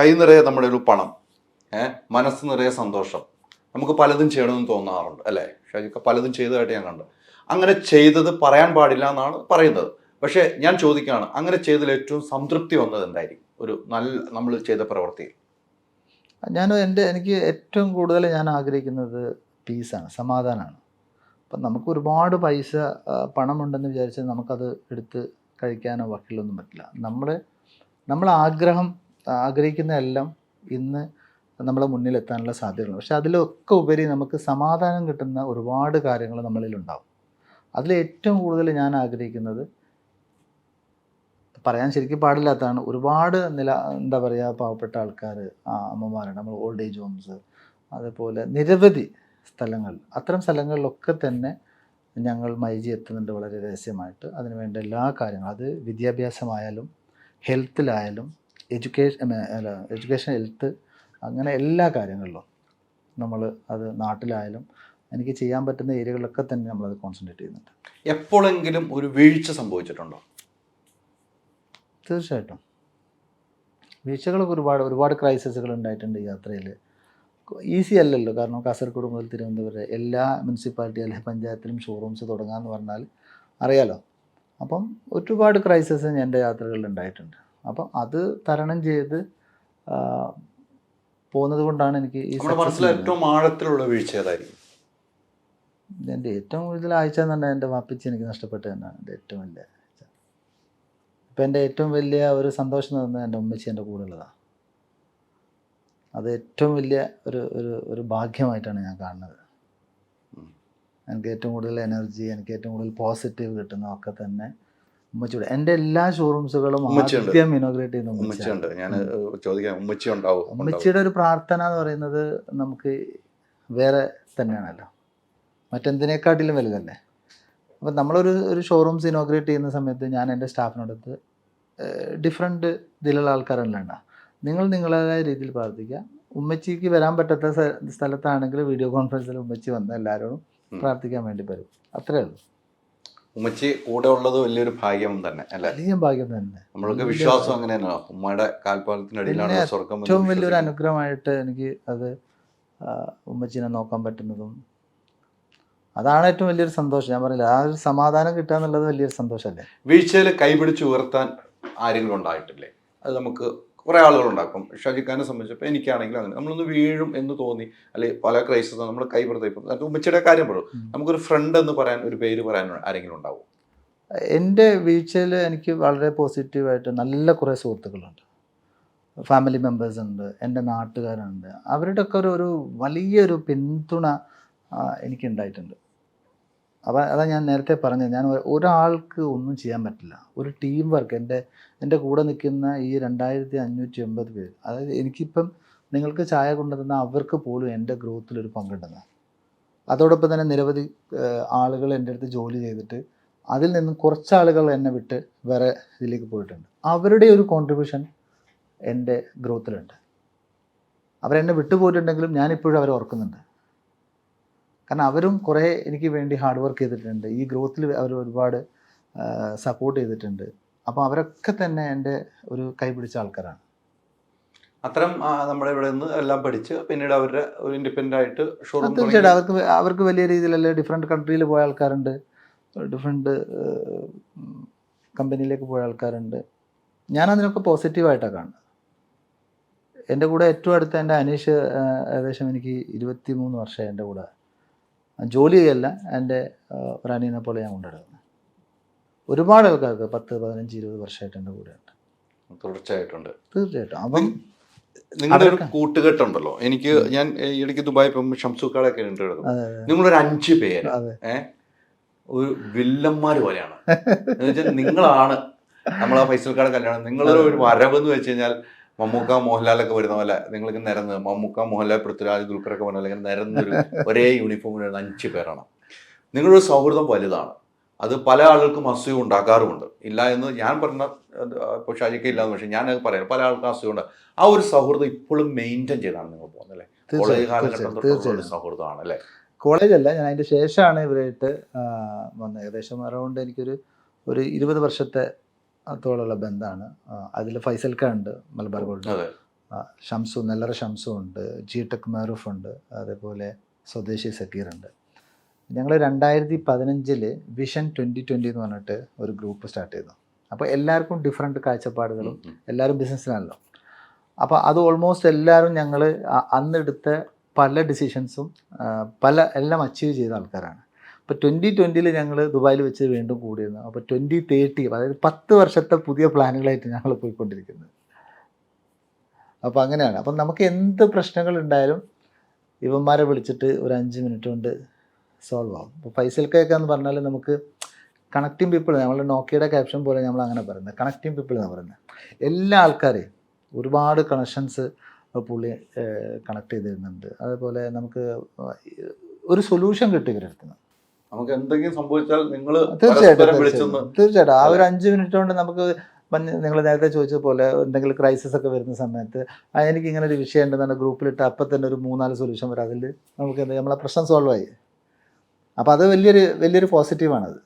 കൈ നിറയെ നമ്മുടെ ഒരു പണം ഏഹ് മനസ്സ് നിറയെ സന്തോഷം. നമുക്ക് പലതും ചെയ്യണമെന്ന് തോന്നാറുണ്ട് അല്ലേ? ഷാജിക്ക പലതും ചെയ്തതായിട്ട് ഞാൻ കണ്ടു. അങ്ങനെ ചെയ്തത് പറയാൻ പാടില്ല എന്നാണ് പറയുന്നത്. പക്ഷേ ഞാൻ ചോദിക്കുകയാണ് അങ്ങനെ ചെയ്തതിൽ ഏറ്റവും സംതൃപ്തി വന്നത് എന്തായിരിക്കും? ഒരു നല്ല നമ്മൾ ചെയ്ത പ്രവൃത്തിയിൽ. ഞാൻ എന്റെ എനിക്ക് ഏറ്റവും കൂടുതൽ ഞാൻ ആഗ്രഹിക്കുന്നത് പീസാണ് സമാധാനമാണ്. അപ്പം നമുക്ക് ഒരുപാട് പൈസ പണമുണ്ടെന്ന് വിചാരിച്ചാൽ നമുക്കത് എടുത്ത് കഴിക്കാനോ വക്കിലൊന്നും പറ്റില്ല. നമ്മൾ ആഗ്രഹം ആഗ്രഹിക്കുന്ന എല്ലാം ഇന്ന് നമ്മളെ മുന്നിലെത്താനുള്ള സാധ്യതകളുണ്ട് പക്ഷെ അതിലൊക്കെ ഉപരി നമുക്ക് സമാധാനം കിട്ടുന്ന ഒരുപാട് കാര്യങ്ങൾ നമ്മളിലുണ്ടാവും അതിൽ ഏറ്റവും കൂടുതൽ ഞാൻ ആഗ്രഹിക്കുന്നത് പറയാൻ ശരിക്കും പാടില്ലാത്തതാണ്. ഒരുപാട് നില എന്താ പറയുക പാവപ്പെട്ട ആൾക്കാർ അമ്മമാരുണ്ട് നമ്മൾ ഓൾഡ് ഏജ് ഹോംസ് അതുപോലെ നിരവധി സ്ഥലങ്ങൾ. അത്തരം സ്ഥലങ്ങളിലൊക്കെ തന്നെ ഞങ്ങൾ മൈജി എത്തുന്നുണ്ട് വളരെ രഹസ്യമായിട്ട്. അതിനുവേണ്ട എല്ലാ കാര്യങ്ങളും. അത് വിദ്യാഭ്യാസമായാലും ഹെൽത്തിലായാലും എഡ്യൂക്കേഷൻ അല്ല എഡ്യൂക്കേഷൻ ഹെൽത്ത് അങ്ങനെ എല്ലാ കാര്യങ്ങളിലും നമ്മൾ അത് നാട്ടിലായാലും എനിക്ക് ചെയ്യാൻ പറ്റുന്ന ഏരിയകളിലൊക്കെ തന്നെ നമ്മൾ അത് കോൺസെൻട്രേറ്റ് ചെയ്യുന്നുണ്ട്. എപ്പോഴെങ്കിലും ഒരു വീഴ്ച സംഭവിച്ചിട്ടുണ്ടോ? തീർച്ചയായിട്ടും. വീഴ്ചകളൊക്കെ ഒരുപാട് ഒരുപാട് ക്രൈസിസുകൾ ഉണ്ടായിട്ടുണ്ട് യാത്രയിൽ ഈസി അല്ലല്ലോ കാരണം കാസർഗോഡ് മുതൽ തിരുവനന്തപുരം എല്ലാ മുനിസിപ്പാലിറ്റി അല്ലെങ്കിൽ പഞ്ചായത്തിലും ഷോറൂംസ് തുടങ്ങാമെന്ന് പറഞ്ഞാൽ അറിയാലോ. അപ്പം ഒരുപാട് ക്രൈസിസ് എന്റെ യാത്രകളിൽ ഉണ്ടായിട്ടുണ്ട്. അപ്പം അത് തരണം ചെയ്ത് പോകുന്നത് കൊണ്ടാണ് എനിക്ക് ഈ മനസ്സിൽ ഏറ്റവും ആഴത്തിലുള്ള വീഴ്ച ഏതായിരിക്കും? എന്റെ ഏറ്റവും കൂടുതൽ ആഴ്ച എന്ന് പറഞ്ഞാൽ എന്റെ വാപ്പിച്ച് എനിക്ക് നഷ്ടപ്പെട്ടു തന്നെയാണ് എന്റെ ഏറ്റവും വലിയ ആഴ്ച. ഇപ്പം എന്റെ ഏറ്റവും വലിയ ഒരു സന്തോഷം എന്ന് പറഞ്ഞാൽ എന്റെ ഉമ്മച്ചി എന്റെ കൂടെ ഉള്ളതാണ്. അത് ഏറ്റവും വലിയ ഒരു ഒരു ഒരു ഭാഗ്യമായിട്ടാണ് ഞാൻ കാണുന്നത്. എനിക്ക് ഏറ്റവും കൂടുതൽ എനർജി എനിക്ക് ഏറ്റവും കൂടുതൽ പോസിറ്റീവ് കിട്ടുന്നതൊക്കെ തന്നെ ഉമ്മച്ചിയുടെ. എന്റെ എല്ലാ ഷോറൂംസുകളും. ആദ്യം ഇനോഗ്രേറ്റ് ചെയ്യുന്ന ഉമ്മച്ചിയുണ്ട്. ഞാൻ ചോദിക്കാം ഉമ്മച്ചി ഉണ്ടാവും. ഉമ്മച്ചിയുടെ ഒരു പ്രാർത്ഥന എന്ന് പറയുന്നത് നമുക്ക് വേറെ തന്നെയാണല്ലോ. മറ്റെന്തിനേക്കാട്ടിലും വലുതല്ലേ? അപ്പം നമ്മളൊരു ഒരു ഷോറൂംസ് ഇനോഗ്രേറ്റ് ചെയ്യുന്ന സമയത്ത് ഞാൻ എന്റെ സ്റ്റാഫിനോടത്ത് ഡിഫറെന്റ് ഇതിലുള്ള ആൾക്കാരെല്ലാം ഉണ്ടാകും നിങ്ങൾ നിങ്ങളേതായ രീതിയിൽ പ്രാർത്ഥിക്കുക. ഉമ്മച്ചിക്ക് വരാൻ പറ്റാത്ത സ്ഥലത്താണെങ്കിൽ വീഡിയോ കോൺഫറൻസിൽ ഉമ്മച്ചി വന്ന് എല്ലാവരോടും പ്രാർത്ഥിക്കാൻ വേണ്ടി വരും. അത്രേ ഉള്ളൂ. ഉമ്മച്ചി കൂടെ ഉള്ളത് വലിയൊരു ഭാഗ്യം തന്നെ അല്ലേ? വലിയ ഭാഗ്യം തന്നെ. നമ്മൾക്ക് വിശ്വാസം അങ്ങനെ തന്നെയാണ് ഉമ്മയുടെ കാൽപാലത്തിനടിയിലാണ് സ്വർഗം ഏറ്റവും വലിയൊരു അനുഗ്രഹമായിട്ട് എനിക്ക് അത് ഉമ്മച്ചിനെ നോക്കാൻ പറ്റുന്നതും അതാണ് ഏറ്റവും വലിയൊരു സന്തോഷം. ഞാൻ പറയില്ല ആ ഒരു സമാധാനം കിട്ടുക എന്നുള്ളത് വലിയൊരു സന്തോഷമല്ലേ? വീഴ്ചയിൽ കൈപിടിച്ച് ഉയർത്താൻ ആരെങ്കിലും ഉണ്ടായിട്ടില്ലേ? അത് നമുക്ക് കുറേ ആളുകളുണ്ടാക്കും. ഷജിഖാനെ സംബന്ധിച്ചപ്പോൾ എനിക്കാണെങ്കിൽ അങ്ങനെ. നമ്മളൊന്ന് വീഴും എന്ന് തോന്നി. അല്ലെങ്കിൽ പല ക്രൈസിസ് നമ്മൾ അത് ഉമ്മച്ചിയുടെ കാര്യം പറയും. നമുക്കൊരു ഫ്രണ്ട് എന്ന് പറയാൻ ഒരു പേര് പറയാൻ ആരെങ്കിലും ഉണ്ടാവും? എന്റെ വീഴ്ചയിൽ എനിക്ക് വളരെ പോസിറ്റീവായിട്ട് നല്ല കുറേ സുഹൃത്തുക്കളുണ്ട്. ഫാമിലി മെമ്പേഴ്സ് ഉണ്ട് എന്റെ നാട്ടുകാരുണ്ട്. അവരുടെയൊക്കെ ഒരു ഒരു വലിയൊരു പിന്തുണ എനിക്കുണ്ടായിട്ടുണ്ട്. അപ്പോൾ അതാ ഞാൻ നേരത്തെ പറഞ്ഞത് ഞാൻ ഒരാൾക്ക് ഒന്നും ചെയ്യാൻ പറ്റില്ല. ഒരു ടീം വർക്ക് എന്റെ എന്റെ കൂടെ നിൽക്കുന്ന ഈ രണ്ടായിരത്തി അഞ്ഞൂറ്റി എൺപത് പേര് അതായത് എനിക്കിപ്പം നിങ്ങൾക്ക് ചായ കൊണ്ടുതന്ന അവർക്ക് പോലും എന്റെ ഗ്രോത്തിലൊരു പങ്കുണ്ടെന്ന്. അതോടൊപ്പം തന്നെ നിരവധി ആളുകൾ എന്റെ അടുത്ത് ജോലി ചെയ്തിട്ട് അതിൽ നിന്നും കുറച്ച് ആളുകൾ എന്നെ വിട്ട് വേറെ ഇതിലേക്ക് പോയിട്ടുണ്ട്. അവരുടെ ഒരു കോൺട്രിബ്യൂഷൻ എന്റെ ഗ്രോത്തിലുണ്ട് അവരെന്നെ വിട്ടുപോയിട്ടുണ്ടെങ്കിലും ഞാനിപ്പോഴും അവരെ ഓർക്കുന്നുണ്ട്. കാരണം അവരും കുറേ എനിക്ക് വേണ്ടി ഹാർഡ് വർക്ക് ചെയ്തിട്ടുണ്ട്. ഈ ഗ്രോത്തിൽ അവർ ഒരുപാട് സപ്പോർട്ട് ചെയ്തിട്ടുണ്ട്. അപ്പോൾ അവരൊക്കെ തന്നെ എന്റെ ഒരു കൈപിടിച്ച ആൾക്കാരാണ്. അത്തരം നമ്മുടെ ഇവിടെ നിന്ന് എല്ലാം പഠിച്ച് പിന്നീട് അവരുടെ ഒരു ഇൻഡിപെൻഡന്റ് ആയിട്ട് ഷോറൂം തീർച്ചയായിട്ടും. അവർക്ക് അവർക്ക് വലിയ രീതിയിലല്ലേ ഡിഫറെന്റ് കൺട്രിയിൽ പോയ ആൾക്കാരുണ്ട്. ഡിഫറെന്റ് കമ്പനിയിലേക്ക് പോയ ആൾക്കാരുണ്ട്. ഞാൻ അതിനൊക്കെ പോസിറ്റീവായിട്ടാണ് കാണുന്നത്. എന്റെ കൂടെ ഏറ്റവും അടുത്ത എന്റെ അനീഷ് ഏകദേശം എനിക്ക് ഇരുപത്തി മൂന്ന് വർഷമായി എന്റെ കൂടെ. ജോലി ചെയ്യല്ല എന്റെ ഒരു അനിയനെ പോലെ ഞാൻ കൊണ്ടിടുന്നത് ഒരുപാട് ആൾക്കാർക്ക് പത്ത് പതിനഞ്ച് ഇരുപത് വർഷമായിട്ട് എന്റെ കൂടെയുണ്ട്. തുടർച്ചയായിട്ടുണ്ട്. തീർച്ചയായിട്ടും. അപ്പം നിങ്ങളുടെ ഒരു കൂട്ടുകെട്ടുണ്ടല്ലോ. എനിക്ക് ഞാൻ ഇടയ്ക്ക് ദുബായ് പോകുമ്പോൾ ഷംസുക്കാളൊക്കെ ഉണ്ടായിരുന്നു നിങ്ങളൊരു അഞ്ച് പേര്. ഒരു വില്ലന്മാർ പോലെയാണ്. നിങ്ങളാണ് നമ്മൾ ആ ഫൈസൽക്കാട് കല്യാണം. നിങ്ങളൊരു ഒരു വരവ് എന്ന് വെച്ച് കഴിഞ്ഞാൽ മമ്മൂക്ക മോഹൻലാലൊക്കെ വരുന്ന പോലെ നിങ്ങൾക്ക് നിരന്ന് മമ്മൂക്ക മോഹൻലാൽ പൃഥ്വിരാജ് ദുൽഖറൊക്കെ പോലെ ഇങ്ങനെ നിരന്നൊരു ഒരേ യൂണിഫോമിൽ വരുന്ന അഞ്ച് പേരാണ്. നിങ്ങളൊരു സൗഹൃദം വലുതാണ്. അത് പല ആളുകൾക്കും അസുഖം ഉണ്ടാക്കാറുമുണ്ട്. ഇല്ല എന്ന് ഞാൻ പറഞ്ഞ ഇപ്പോൾ ഷാജിക്ക് ഇല്ലാന്ന് പക്ഷേ ഞാൻ അത് പറയാം പല ആൾക്കും അസുഖമുണ്ട് ആ ഒരു സൗഹൃദം ഇപ്പോഴും മെയിന്റെയിൻ ചെയ്താണ് നിങ്ങൾ പോകുന്നത് അല്ലേ? കോളേജ് കാലഘട്ടം തൊട്ടുള്ള സൗഹൃദമാണ് അല്ലേ? കോളേജ് അല്ല ഞാൻ അതിന്റെ ശേഷമാണ് ഇവരായിട്ട് വന്നത്. ഏകദേശം അറൗണ്ട് എനിക്കൊരു ഒരു ഇരുപത് വർഷത്തെ തോളുള്ള ബന്ധമാണ് അതിൽ ഫൈസൽക്ക ഉണ്ട് മലബാർ ഗോൾഡ്. ഷംസു നെല്ലറ ഷംസു ഉണ്ട് ജി ടെക് മാറൂഫ് ഉണ്ട് അതേപോലെ സ്വദേശി സക്കീർ ഉണ്ട് ഞങ്ങൾ രണ്ടായിരത്തി പതിനഞ്ചിൽ വിഷൻ ട്വന്റി ട്വന്റി എന്ന് പറഞ്ഞിട്ട് ഒരു ഗ്രൂപ്പ് സ്റ്റാർട്ട് ചെയ്തു. അപ്പോൾ എല്ലാവർക്കും ഡിഫറെന്റ് കാഴ്ചപ്പാടുകളും. എല്ലാവരും ബിസിനസ്സിലാണല്ലോ. അപ്പോൾ അത് ഓൾമോസ്റ്റ് എല്ലാവരും ഞങ്ങൾ അന്നെടുത്ത പല ഡിസിഷൻസും പല എല്ലാം അച്ചീവ് ചെയ്ത ആൾക്കാരാണ്. അപ്പോൾ ട്വന്റി ട്വന്റിയിൽ ഞങ്ങൾ ദുബായിൽ വെച്ച് വീണ്ടും കൂടിയിരുന്നു. അപ്പോൾ ട്വന്റി തേർട്ടി അതായത് പത്ത് വർഷത്തെ പുതിയ പ്ലാനുകളായിട്ട് ഞങ്ങൾ പോയിക്കൊണ്ടിരിക്കുന്നത്. അപ്പോൾ അങ്ങനെയാണ്. അപ്പം നമുക്ക് എന്ത് പ്രശ്നങ്ങൾ ഉണ്ടായാലും ഇവന്മാരെ വിളിച്ചിട്ട് ഒരു അഞ്ച് മിനിറ്റ് കൊണ്ട് സോൾവ് ആവും. ഇപ്പോൾ പൈസൽക്കൊക്കെ എന്ന് പറഞ്ഞാൽ നമുക്ക് കണക്റ്റിംഗ് പീപ്പിൾ നമ്മൾ നോക്കിയുടെ ക്യാപ്ഷൻ പോലെ നമ്മൾ അങ്ങനെ പറയുന്നത്. കണക്റ്റിംഗ് പീപ്പിൾ എന്ന് പറയുന്നത്. എല്ലാ ആൾക്കാരെയും ഒരുപാട് കണക്ഷൻസ് പുള്ളി കണക്ട് ചെയ്തിരുന്നുണ്ട്. അതുപോലെ നമുക്ക് ഒരു സൊല്യൂഷൻ കിട്ടുക ഇവരടുത്ത് നിന്ന്. നമുക്ക് എന്തെങ്കിലും സംഭവിച്ചാൽ നിങ്ങൾ തീർച്ചയായിട്ടും തീർച്ചയായിട്ടും. ആ ഒരു അഞ്ച് മിനിറ്റ് കൊണ്ട് നമുക്ക് നിങ്ങൾ നേരത്തെ ചോദിച്ച പോലെ എന്തെങ്കിലും ക്രൈസിസ് ഒക്കെ വരുന്ന സമയത്ത് എനിക്ക് ഇങ്ങനെ ഒരു വിഷയം ഉണ്ടെന്നാണ് ഗ്രൂപ്പിലിട്ട് അപ്പം തന്നെ ഒരു മൂന്നാൽ സൊല്യൂഷൻ വരാം. അതിൽ നമുക്ക് എന്താ നമ്മളെ പ്രശ്നം സോൾവ് ആയി. അപ്പോൾ അത് വലിയൊരു വലിയൊരു പോസിറ്റീവാണത്